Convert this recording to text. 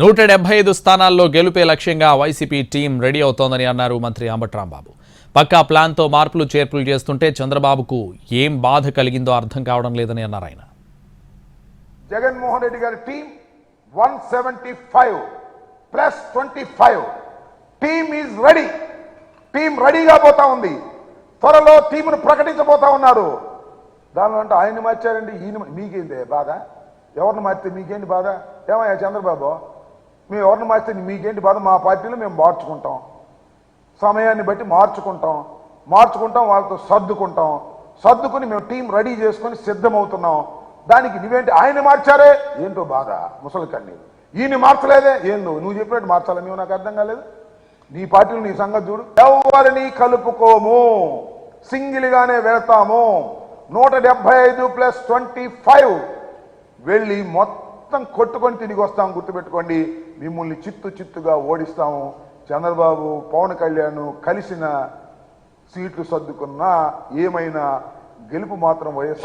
నూట డెబ్బై ఐదు స్థానాల్లో గెలుపే లక్ష్యంగా వైసీపీ టీం రెడీ అవుతోందని అన్నారు మంత్రి అంబట్రాంబాబు. పక్కా ప్లాన్తో మార్పులు చేర్పులు చేస్తుంటే చంద్రబాబుకు ఏం బాధ కలిగిందో అర్థం కావడం లేదని అన్నారు ఆయన. జగన్మోహన్ రెడ్డి గారి team one seventy five plus twenty five. Team is ready. Team రెడీగా పోతా ఉంది. త్వరలో టీంను ప్రకటించబోతా ఉన్నారు. దానిలో అంటే ఆయన్ని మార్చారండి ఈయన మీకేంది బాధ? ఎవరిని మార్చితే మీకేంటి బాధ? ఏమయ్యా చంద్రబాబు? మేము ఎవరిని మార్చితే మీకేంటి బాధ? మా పార్టీలో మేము మార్చుకుంటాం. సమయాన్ని బట్టి మార్చుకుంటాం. మార్చుకుంటాం వాళ్ళతో సర్దుకుంటాం. సర్దుకుని మేము టీం రెడీ చేసుకొని సిద్ధమవుతున్నాం. దానికి నువ్వేంటి ఆయన మార్చారే? ఏంటో బాధ ముసలి కన్నీరు ఈయన మార్చలేదే? ఏందో నువ్వు? చెప్పినట్టు మార్చాలి మేము? నాకు అర్థం కాలేదు. నీ పార్టీలు నీ సంగతి చూడు. ఎవరిని కలుపుకోము? సింగిల్గానే వెళ్తాము. నూట డెబ్బై ఐదు ప్లస్ ట్వంటీ ఫైవ్. వెళ్ళి మొత్తం కొట్టుకొని తిరిగి వస్తాం గుర్తుపెట్టుకోండి. మిమ్మల్ని చిత్తు చిత్తుగా ఓడిస్తాము. చంద్రబాబు పవన్ కళ్యాణ్ కలిసిన సీట్లు సర్దుకున్నా ఏమైనా గెలుపు మాత్రం వైఎస్ఆర్